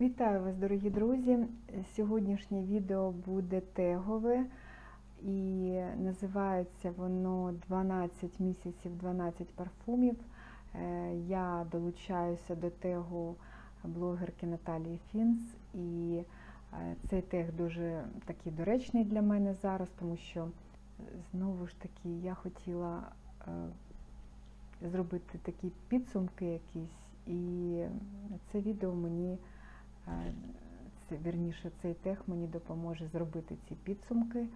Вітаю вас, дорогі друзі! Сьогоднішнє відео буде тегове і називається воно 12 місяців, 12 парфумів. Е, Я долучаюся до тегу блогерки Наталії Фінс, і е, цей тег дуже такий доречний для мене зараз, тому що знову ж таки я хотіла е, зробити такі підсумки якісь, і це відео мені. Вірніше, цей тех мені допоможе зробити ці підсумки, е,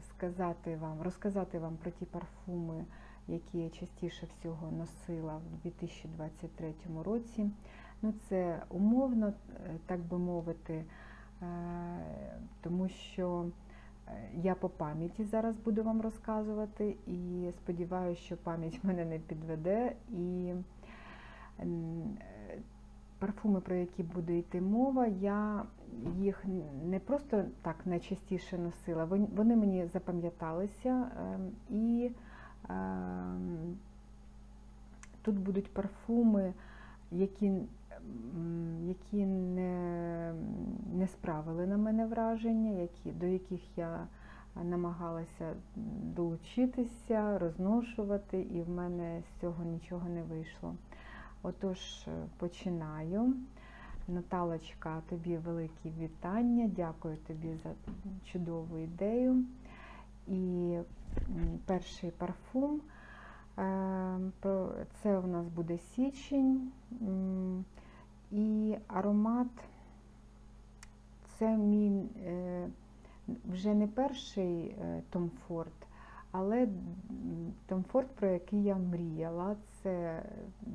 сказати вам, розказати вам про ті парфуми, які я частіше всього носила в 2023 році. Ну, це умовно, е, так би мовити, е, тому що я по пам'яті зараз буду вам розказувати, і сподіваюся, що пам'ять мене не підведе. І парфуми, про які буде йти мова, я їх не просто так найчастіше носила, вон- вони мені запам'яталися. ем, І ем, тут будуть парфуми, які, які не, не справили на мене враження, які, до яких я намагалася долучитися, розношувати, і в мене з цього нічого не вийшло. Отож, е, починаю. Наталочка, тобі великі вітання. Дякую тобі за чудову ідею. І перший парфум. е, Це у нас буде січень. І аромат це мій е, вже не перший Tom Ford, але Ford, про який я мріяла, це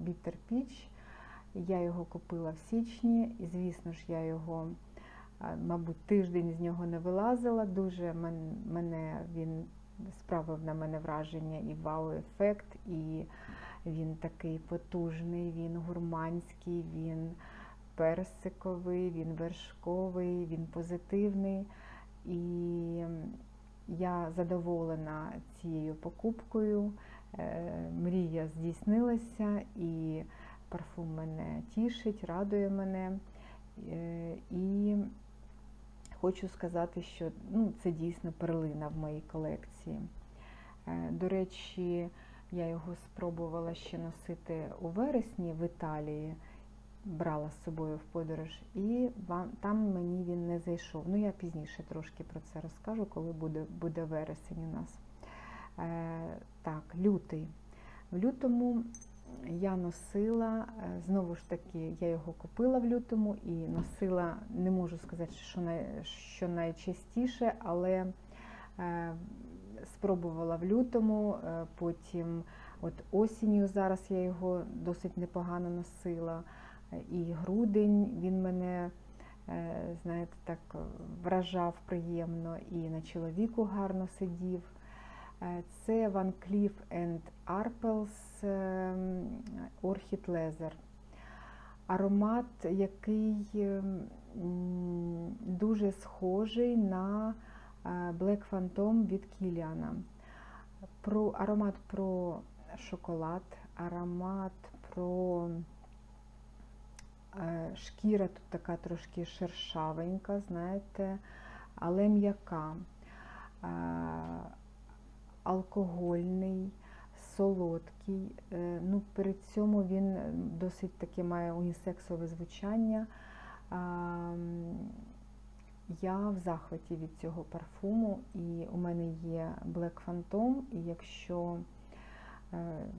Bitter Peach. Я його купила в січні, і, звісно ж, я його, мабуть, тиждень з нього не вилазила. Дуже мене він справив на мене враження і вау-ефект, і він такий потужний, він гурманський, він персиковий, він вершковий, він позитивний. І я задоволена цією покупкою. Е, Мрія здійснилася, і парфум мене тішить, радує мене. Е, І хочу сказати, що ну, це дійсно перлина в моїй колекції. Е, До речі, я його спробувала ще носити у вересні в Італії, брала з собою в подорож, і вам- там мені він не зайшов. Ну, я пізніше трошки про це розкажу, коли буде, буде вересень у нас. Е, так, лютий. В лютому я носила, е, знову ж таки, я його купила в лютому і носила, не можу сказати, що, най, що найчастіше, але е, спробувала в лютому, е, потім от осінню зараз я його досить непогано носила. І грудень він мене, е, знаєте, так е, вражав приємно і на чоловіку гарно сидів. Е, Це Van Cleef Arpels Orchid Leather. Аромат, який ем, дуже схожий на Black Phantom від Кіліана. Про аромат про шоколад, аромат про шкіра тут така трошки шершавенька, знаєте, але м'яка. Е, Алкогольний, солодкий. Е, Ну, при цьому він досить таки має унісексове звучання. Я в захваті від цього парфуму, і у мене є Black Phantom, і якщо е,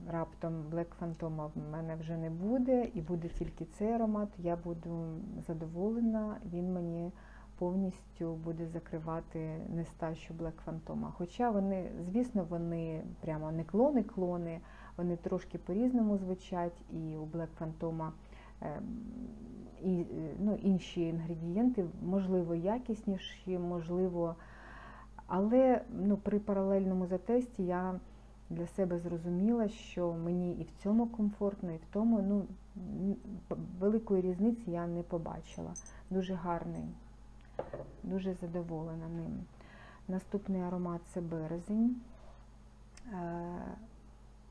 раптом Black Phantom в мене вже не буде, і буде тільки цей аромат, я буду задоволена, він мені повністю буде закривати нестачу Black Phantom. Хоча вони, звісно, вони прямо не клони-клони, вони трошки по-різному звучать, і у Black Phantom е, і, е, ну, інші інгредієнти, можливо, якісніші, можливо. Але ну, при паралельному затесті я для себе зрозуміла, що мені і в цьому комфортно, і в тому ну, великої різниці я не побачила. Дуже гарний, дуже задоволена ним. Наступний аромат це березень. Е,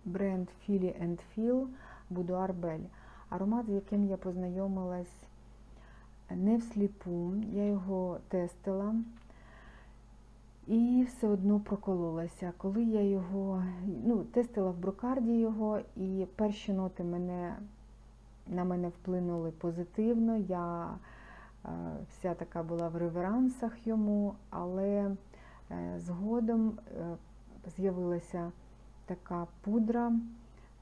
Бренд Feel and Feel Boudoir Belle. аромат, з яким я познайомилась не всліпу, я його тестила і все одно прокололася. Коли я його ну, тестила в брокарді його, і перші ноти мене, на мене вплинули позитивно. Я е, вся така була в реверансах йому, але е, згодом е, з'явилася така пудра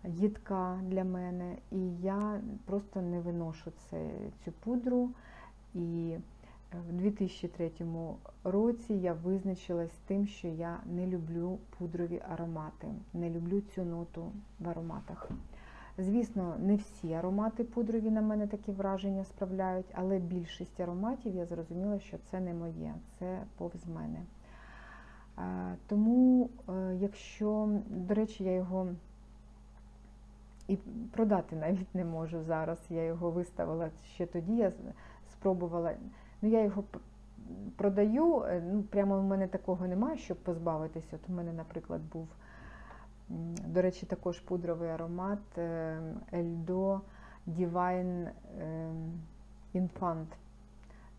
їдка для мене, і я просто не виношу це, цю пудру. І в 2003 році я визначилась тим, що я не люблю пудрові аромати, не люблю цю ноту в ароматах. Звісно, не всі аромати пудрові на мене такі враження справляють, але більшість ароматів я зрозуміла, що це не моє, це повз мене. Тому, е, якщо, до речі, я його і продати навіть не можу зараз, я його виставила ще тоді, я спробувала. Ну, я його продаю, е, ну, прямо в мене такого немає, щоб позбавитися. От у мене, наприклад, був, до речі, також пудровий аромат е, Eldo Divine е, Infant.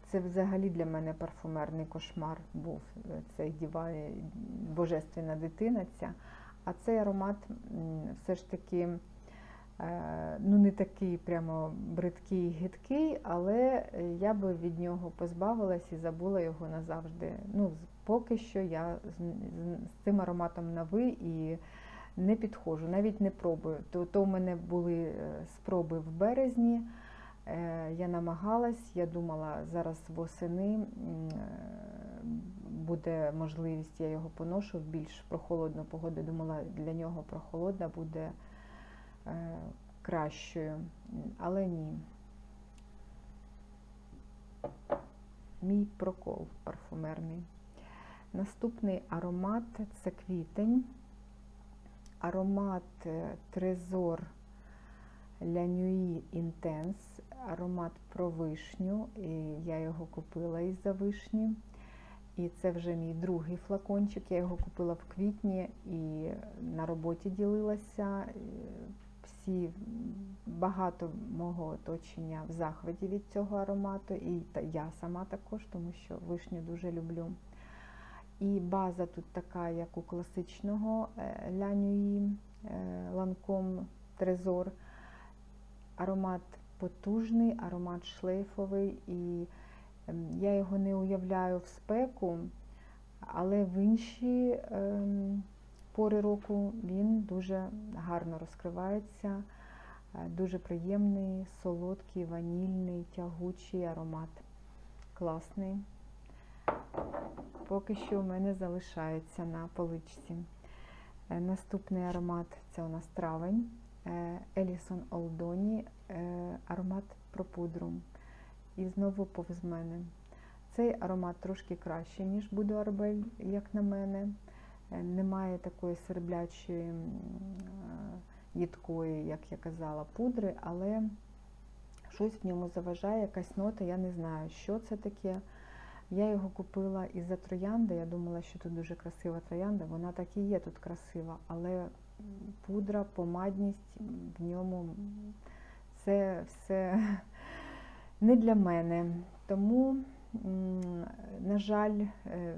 Це взагалі для мене парфумерний кошмар був. Цей Divine, божественна дитина ця. А цей аромат все ж таки ну, не такий прямо бридкий, гидкий, але я би від нього позбавилась і забула його назавжди. Ну, Поки що я з цим ароматом на ви і не підходжу, навіть не пробую. То, то в мене були е, спроби в березні. Е, я намагалась, я думала, зараз восени буде можливість, я його поношу в більш прохолодну погоду. Думала, для нього прохолодна буде. Е, кращою, але ні. Мій прокол парфумерний. Наступний аромат це квітень. Аромат е, Трезор La Nuit Intense, аромат про вишню. І я його купила із-за вишні. І це вже мій другий флакончик. Я його купила в квітні і на роботі ділилася всі багато мого оточення в захваті від цього аромату, і я сама також, тому що вишню дуже люблю. І база тут така, як у класичного лянюї ланком Трезор. Аромат потужний, аромат шлейфовий, і ем, я його не уявляю в спеку, але в інші ем, пори року він дуже гарно розкривається, е, дуже приємний, солодкий, ванільний, тягучий аромат. Класний. Поки що у мене залишається на поличці. Е, наступний аромат це у нас травень. Елісон Олдоні, аромат про пудру. І знову повз мене. Цей аромат трошки кращий, ніж Буду Арбель, як на мене. Е, немає такої серблячої е, їдкої, як я казала, пудри, але щось в ньому заважає, якась нота, я не знаю, що це таке. Я його купила із-за троянди. Я думала, що тут дуже красива троянда. Вона так і є тут красива, але пудра, помадність в ньому це все не для мене. Тому на жаль, е,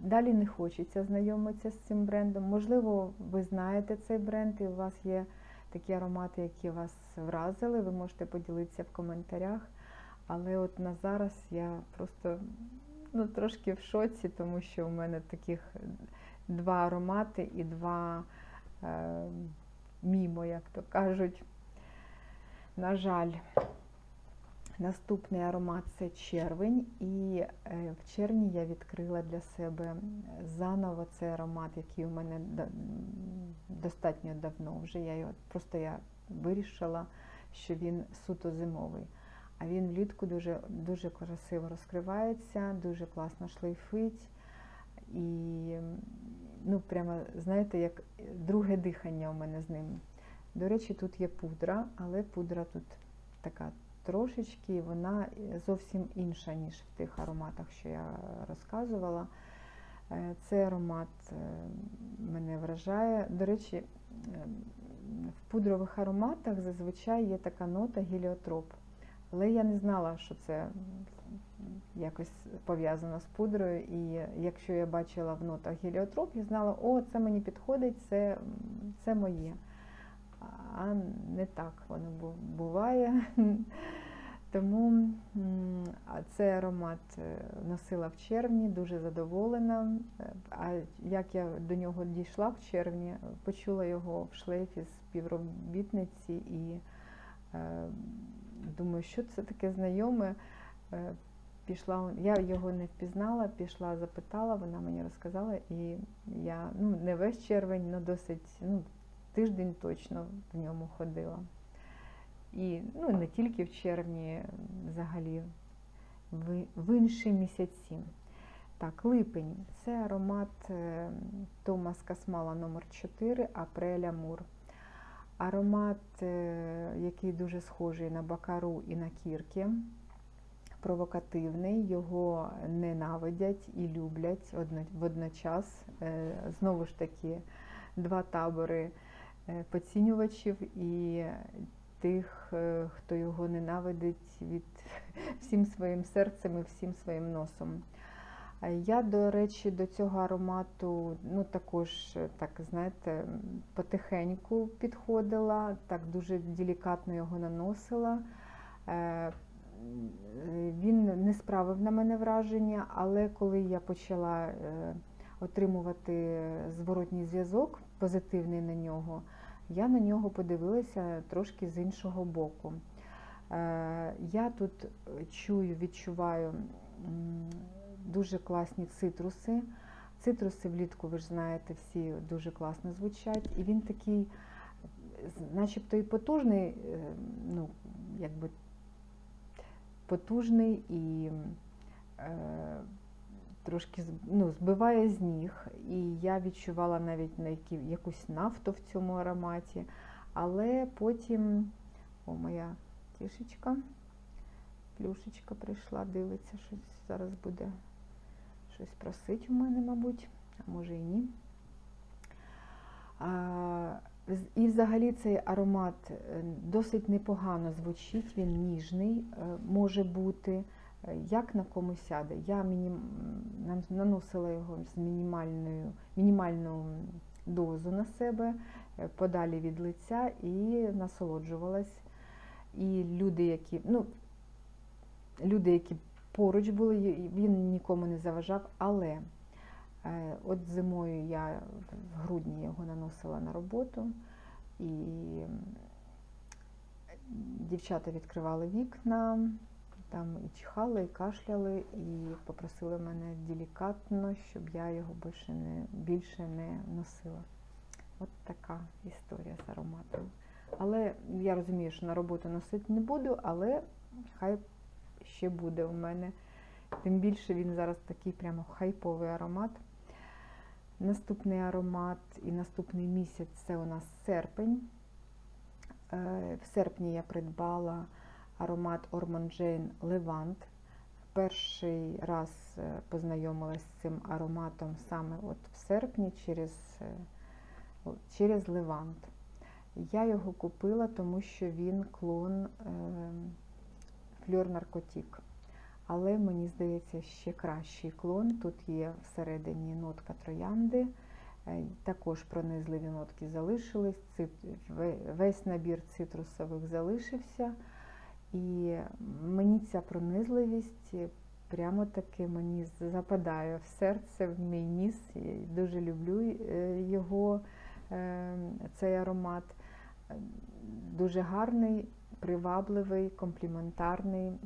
далі не хочеться знайомитися з цим брендом. Можливо, ви знаєте цей бренд, і у вас є такі аромати, які вас вразили. Ви можете поділитися в коментарях. Але от на зараз я просто ну, трошки в шоці, тому що у мене таких два аромати і два е, мімо, як то кажуть. На жаль. Наступний аромат це червень, і е, в червні я відкрила для себе заново цей аромат, який у мене достатньо давно вже. Я його Просто я вирішила, що він суто зимовий. А він влітку дуже дуже красиво розкривається, дуже класно шлейфить. І, ну, прямо, знаєте, як друге дихання у мене з ним. До речі, тут є пудра, але пудра тут така трошечки, вона зовсім інша, ніж в тих ароматах, що я розказувала. Е, Цей аромат е, мене вражає. До речі, е, в пудрових ароматах зазвичай є така нота геліотроп. Але я не знала, що це якось пов'язано з пудрою. І якщо я бачила в нотах геліотроп, я знала, о, це мені підходить, це, це моє. А не так воно буває. Тому а цей аромат е, носила в червні, дуже задоволена. Е, А як я до нього дійшла в червні, почула його в шлейфі з співробітниці і е, думаю, що це таке знайоме. Е, Пішла, я його не впізнала, пішла, запитала, вона мені розказала, і я ну, не весь червень, але досить ну, тиждень точно в ньому ходила. І ну, не тільки в червні, взагалі, в, в інші місяці. Так, липень це аромат е, Томас Касмала номер 4 Апреля Мур. Аромат, е, який дуже схожий на бакару і на кірки, провокативний, його ненавидять і люблять водночас. Е, Знову ж таки, два табори поцінювачів і тих, е, хто його ненавидить від всім своїм серцем і всім своїм носом. Я, до речі, до цього аромату ну, також, е, так знаєте, потихеньку підходила, так дуже делікатно його наносила. Е, е, Він не справив на мене враження, але коли я почала е, отримувати зворотній зв'язок, позитивний на нього, я на нього подивилася трошки з іншого боку. Е, Я тут чую, відчуваю дуже класні цитруси. Цитруси влітку, ви ж знаєте, всі дуже класно звучать. І він такий, начебто і потужний, е, ну, якби потужний і е, трошки ну, збиває з ніг. І я відчувала навіть на які, якусь нафту в цьому ароматі. Але потім, о, моя кішечка, плюшечка прийшла, дивиться, щось зараз буде щось просить у мене, мабуть, а може і ні. А, і взагалі цей аромат е, досить непогано звучить, він ніжний, е, може бути, як на кому сяде. Я мінім... наносила його з мінімальною, мінімальну дозу на себе, е, подалі від лиця і насолоджувалась. І люди, які, ну, люди, які поруч були, він нікому не заважав, але е, от зимою я в грудні його наносила на роботу, і дівчата відкривали вікна, там і чихали, і кашляли, і попросили мене делікатно, щоб я його більше не, більше не носила. От така історія з ароматом. Але я розумію, що на роботу носити не буду, але хай ще буде у мене. Тим більше він зараз такий прямо хайповий аромат. Наступний аромат і наступний місяць це у нас серпень. Е, В серпні я придбала аромат Ormond Jane Levant. Перший раз е, познайомилась з цим ароматом саме от в серпні через, е, через Левант. Я його купила, тому що він клон Фльор Наркотік. Але мені здається, ще кращий клон. Тут є всередині нотка троянди, е, також пронизливі нотки залишились, весь набір цитрусових залишився. І мені ця пронизливість прямо таки мені западає в серце, в мій ніс. Я дуже люблю е, його, е, цей аромат. Дуже гарний, привабливий, компліментарний, е,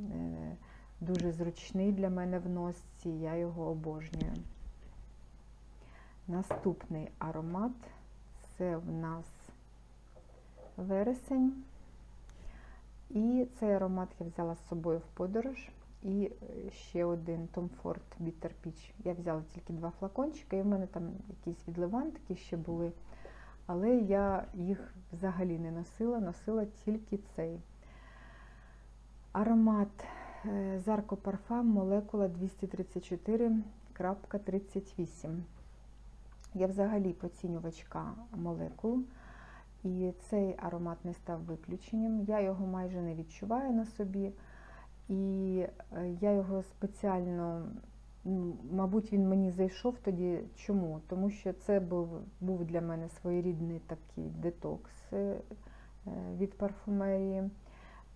дуже зручний для мене в носці, я його обожнюю. Наступний аромат це в нас вересень. І цей аромат я взяла з собою в подорож. І е, ще один Tom Ford Bitter Peach. Я взяла тільки два флакончики, і в мене там якісь відливантики ще були. Але я їх взагалі не носила, носила тільки цей. Аромат Zarco Parfum молекула 234 10.38. Я взагалі поцінювачка молекул, і цей аромат не став виключенням. Я його майже не відчуваю на собі, і е, я його спеціально, мабуть, він мені зайшов тоді. Чому? Тому що це був, був для мене своєрідний такий детокс е, від парфумерії.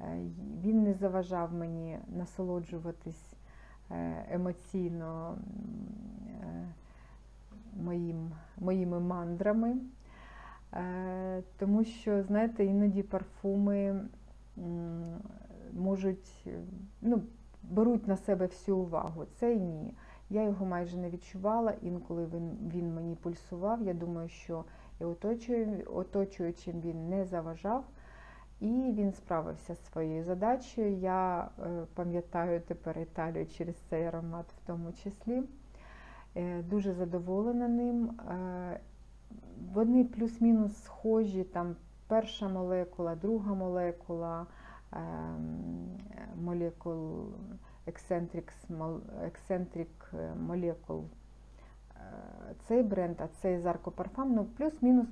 Е, Він не заважав мені насолоджуватись е, емоційно е, моїм, моїми мандрами. Е, Тому що, знаєте, іноді парфуми можуть, е, ну, беруть на себе всю увагу. Це ні. Я його майже не відчувала, інколи він, він мені пульсував. Я думаю, що і оточуючим він не заважав. І він справився з своєю задачею. Я е, пам'ятаю тепер Італію через цей аромат в тому числі. Дуже задоволена ним. Вони плюс-мінус схожі, там перша молекула, друга молекула, ем, молекул eccentric е, молекул. Е, Цей бренд, а цей Зарко Парфам, ну плюс-мінус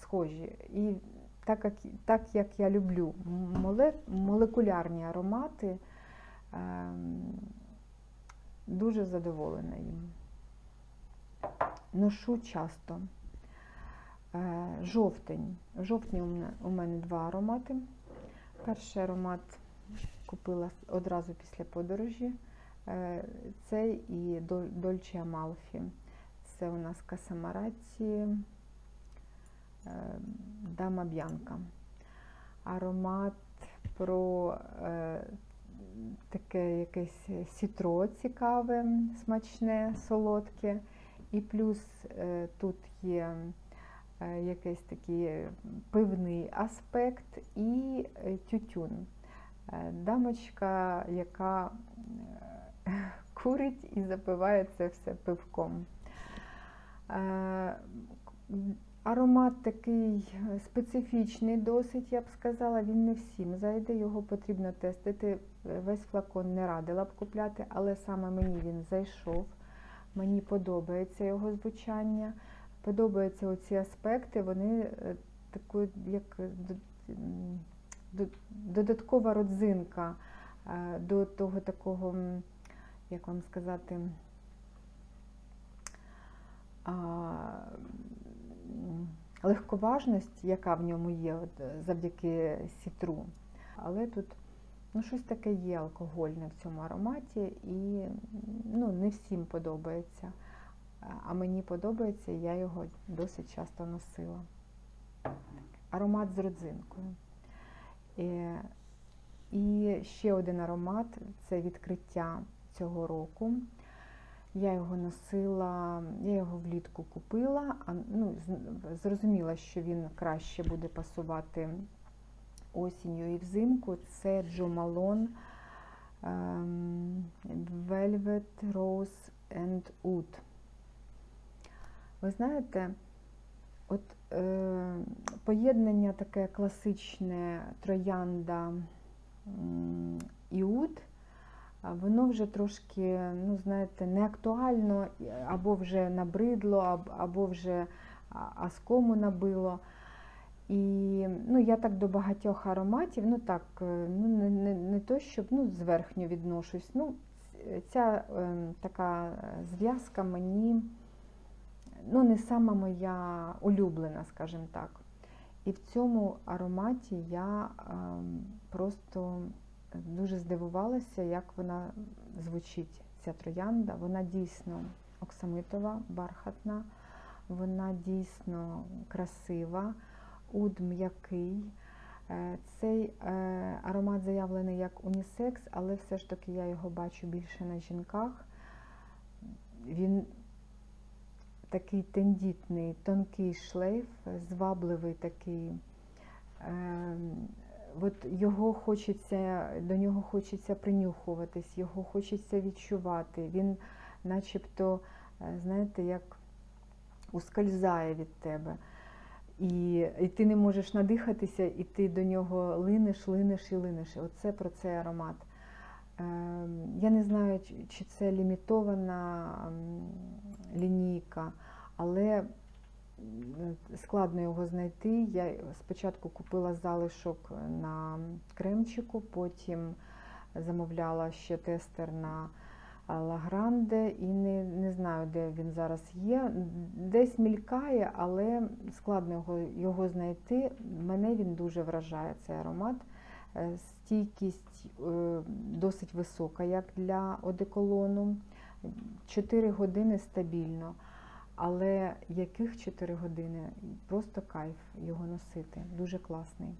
схожі. І так як, так як я люблю молекулярні аромати, ем, дуже задоволена їм. Ношу часто. Е, Жовтень. В жовтні у мене, два аромати. Перший аромат купила одразу після подорожі. Е, Цей і Дол- Дольче Амалфі. Це у нас Касамараці Дама Б'янка. Аромат про е, таке якесь сітро цікаве, смачне, солодке. І плюс е, тут є е, якийсь такий пивний аспект і е, тютюн. Е, Дамочка, яка е, курить і запиває це все пивком. Е, Аромат такий специфічний, досить, я б сказала, він не всім зайде, його потрібно тестити. Весь флакон не радила б купляти, але саме мені він зайшов. Мені подобається його звучання, подобаються оці аспекти, вони е, таку, як д- додаткова родзинка е, до того такого, як вам сказати, легковажність, яка в ньому є е, завдяки сітру. Але тут ну, щось таке є алкогольне в цьому ароматі, і ну, не всім подобається. А- мені подобається, я його досить часто носила. Аромат з родзинкою. Е, І ще один аромат це відкриття цього року. Я його носила, я його влітку купила, а ну, зрозуміла, що він краще буде пасувати осінню і взимку. Це Джо Малон ем, Velvet Rose and Oud. Ви знаєте, от е, поєднання таке класичне троянда м, і уд, а воно вже трошки, ну, знаєте, не актуально, або вже набридло, або вже аскому набило. І ну, я так до багатьох ароматів, ну так, е, ну, не, не, не то, щоб ну, зверхньо відношусь. Ну, ця е, така зв'язка мені ну, не сама моя улюблена, скажімо так. І в цьому ароматі я ем, просто дуже здивувалася, як вона звучить, ця троянда. Вона дійсно оксамитова, бархатна, вона дійсно красива, уд м'який. Е, Цей е, аромат заявлений як унісекс, але все ж таки я його бачу більше на жінках. Він такий тендітний, тонкий шлейф, звабливий такий. Е, от його хочеться, до нього хочеться принюхуватись, його хочеться відчувати. Він начебто, е, знаєте, як ускользає від тебе. І, і ти не можеш надихатися, і ти до нього линеш, линеш і линеш. Оце про цей аромат. Ем, Я не знаю, чи- це лімітована лінійка, але складно його знайти. Я спочатку купила залишок на кремчику, потім замовляла ще тестер на Лагранде і не, не знаю, де він зараз є. Десь мількає, але складно його, його знайти. Мене він дуже вражає цей аромат. Е, Стійкість е, досить висока, як для одеколону. 4 години стабільно. Але яких 4 години? Просто кайф його носити. Дуже класний.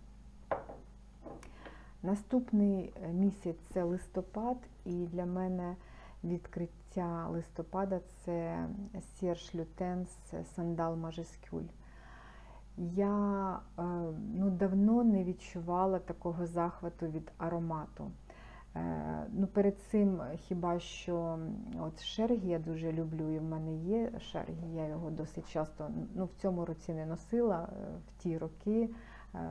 Наступний е, місяць це листопад, і для мене відкриття листопада це Serge Lutens Сандал Мажескюль. Я е, ну, давно не відчувала такого захвату від аромату. Е, Ну, перед цим хіба що от шергі я дуже люблю, і в мене є шергі, я його досить часто ну, в цьому році не носила, е, в ті роки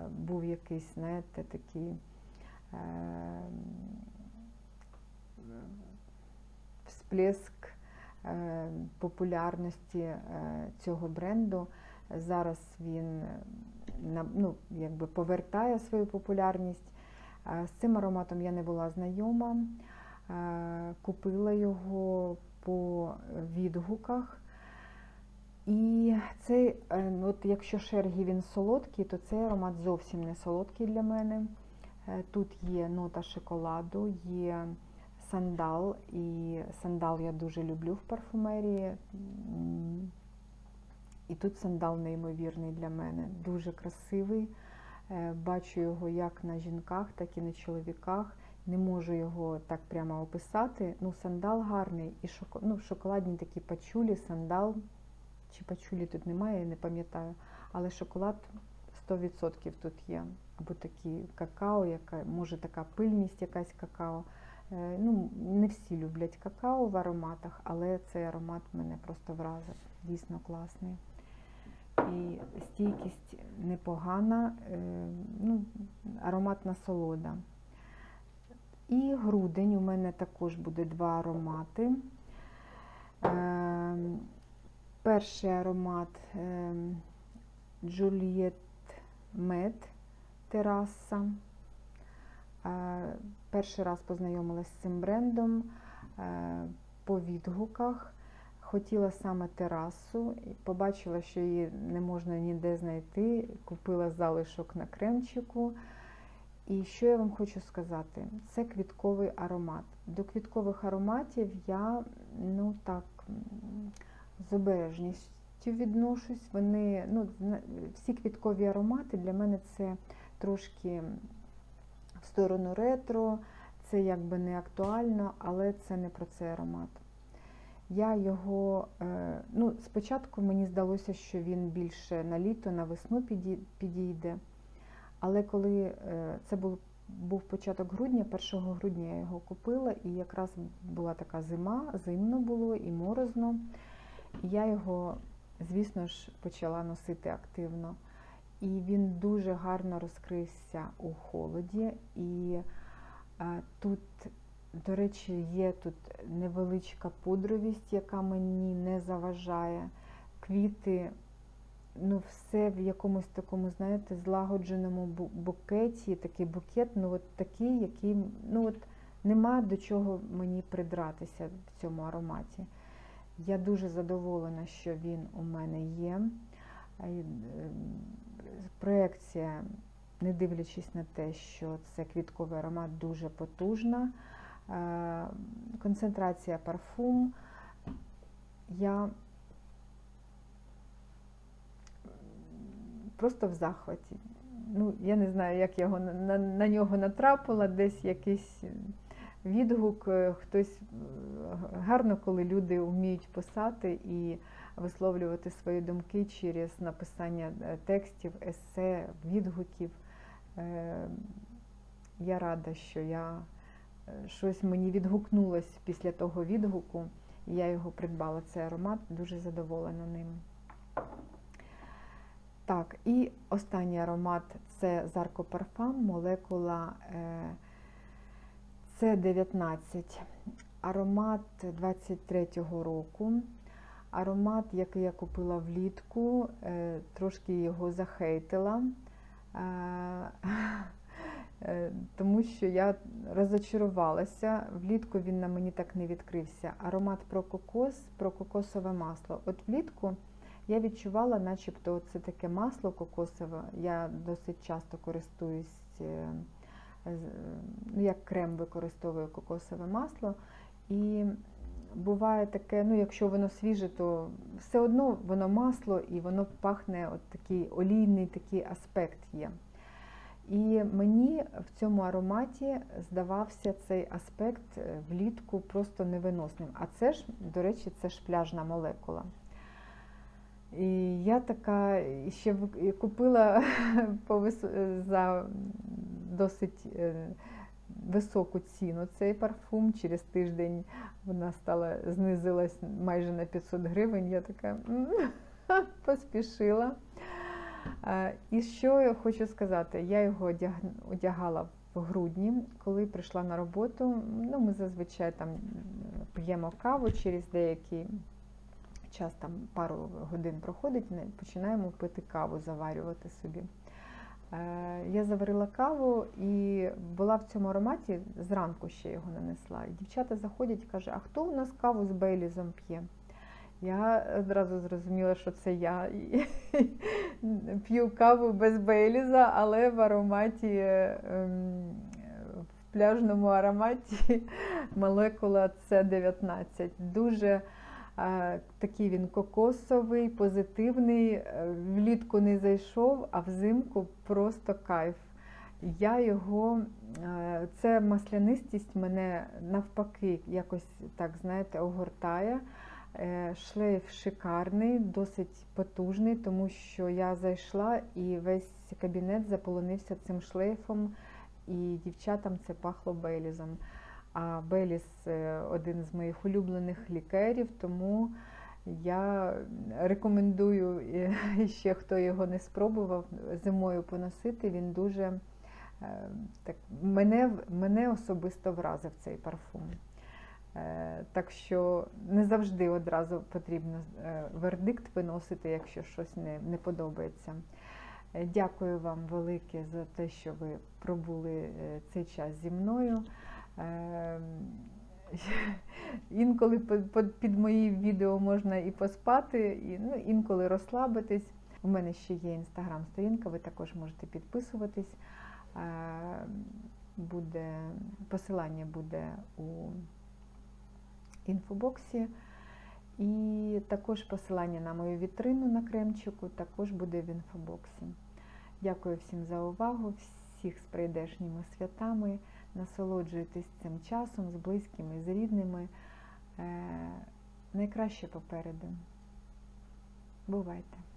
був якийсь, знаєте, такий всплеск популярності цього бренду. Зараз він е, ну, якби повертає свою популярність. Е, З цим ароматом я не була знайома. Е, Купила його по відгуках. І цей, ну, от якщо шергі він солодкий, то цей аромат зовсім не солодкий для мене. Тут є нота шоколаду, є сандал, і сандал я дуже люблю в парфумерії. І тут сандал неймовірний для мене, дуже красивий. Е, Бачу його як на жінках, так і на чоловіках. Не можу його так прямо описати. Ну, сандал гарний і шоко... ну, шоколадні такі пачулі, сандал. Чи пачулі тут немає, я не пам'ятаю. Але шоколад 100% тут є. Або такі какао, яка, може така пильність якась какао. Е, Ну, не всі люблять какао в ароматах, але цей аромат мене просто вразив. Дійсно класний. І стійкість непогана, е, ну, аромат насолода. І грудень у мене також буде два аромати. Е, Перший аромат е, Juliet Med Тераса. Перший раз познайомилася з цим брендом по відгуках. Хотіла саме терасу, побачила, що її не можна ніде знайти. Купила залишок на кремчику. І що я вам хочу сказати? Це квітковий аромат. До квіткових ароматів я ну так з обережністю відношусь. Вони, ну, всі квіткові аромати для мене це трошки в сторону ретро, це якби не актуально, але це не про цей аромат. Я його, е, ну, спочатку мені здалося, що він більше на літо, на весну підійде. Але коли е, це був, був початок грудня, 1 грудня я його купила, і якраз була така зима, зимно було і морозно. І я його, звісно ж, почала носити активно. І він дуже гарно розкрився у холоді. І е, тут, до речі, є тут невеличка пудровість, яка мені не заважає. Квіти, ну, все в якомусь такому, знаєте, злагодженому букеті, такий букет, ну от такий, який, ну от нема до чого мені придратися в цьому ароматі. Я дуже задоволена, що він у мене є. А й, е, Проекція, не дивлячись на те, що це квітковий аромат дуже потужна. Е, Концентрація парфум. Я просто в захваті. Ну, я не знаю, як я його на, на, нього натрапила, десь якийсь відгук, е, хтось е, гарно, коли люди вміють писати і висловлювати свої думки через написання текстів, есе, відгуків. Я рада, що я щось мені відгукнулось після того відгуку, і я його придбала. Цей аромат, дуже задоволена ним. Так, і останній аромат це Zarco Parfum, молекула. е, Це 19. Аромат 23-го року. Аромат, який я купила влітку, е, трошки його захейтила, е, е, тому що я розочарувалася. Влітку він на мені так не відкрився. Аромат про кокос, про кокосове масло. От влітку я відчувала, начебто, це таке масло кокосове. Я досить часто користуюсь, е, ну, як крем використовую кокосове масло. І буває таке, ну якщо воно свіже, то все одно воно масло і воно пахне, от такий олійний такий аспект є. І мені в цьому ароматі здавався цей аспект е, влітку просто невиносним. А це ж, до речі, це ж пляжна молекула. І я така ще купила за досить е, високу ціну цей парфум. Через тиждень вона стала знизилась майже на 500 гривень. Я така «М, поспішила. Е, І що я хочу сказати? Я його одягала в грудні, коли прийшла на роботу. Ну, ми зазвичай там п'ємо каву через деякий час, там пару годин проходить, починаємо пити каву, заварювати собі. Е, Я заварила каву і була в цьому ароматі, зранку ще його нанесла. І дівчата заходять і кажуть, а хто у нас каву з Бейлізом п'є? Я одразу зрозуміла, що це я п'ю каву без Бейліза, але в ароматі, ем, в пляжному ароматі молекула С19. Дуже е, такий він кокосовий, позитивний. е, Влітку не зайшов, а взимку просто кайф. Я його, е, це маслянистість мене навпаки якось так, знаєте, огортає. Е, Шлейф шикарний, досить потужний, тому що я зайшла і весь кабінет заполонився цим шлейфом, і дівчатам це пахло Бейлізом. А Беліс е, один з моїх улюблених лікерів, тому я рекомендую е, ще, хто його не спробував, зимою поносити. Він дуже так, мене, мене особисто вразив цей парфум. Е, Так що не завжди одразу потрібно е, вердикт виносити, якщо щось не, не подобається. Е, Дякую вам велике за те, що ви пробули цей час зі мною. Е, Інколи під мої відео можна і поспати, і ну, інколи розслабитись. У мене ще є інстаграм-сторінка, ви також можете підписуватись. Буде, посилання буде у інфобоксі. І також посилання на мою вітрину на кремчику також буде в інфобоксі. Дякую всім за увагу, всіх з прийдешніми святами. Насолоджуйтесь цим часом з близькими, з рідними. Е, найкраще попереду. Бувайте!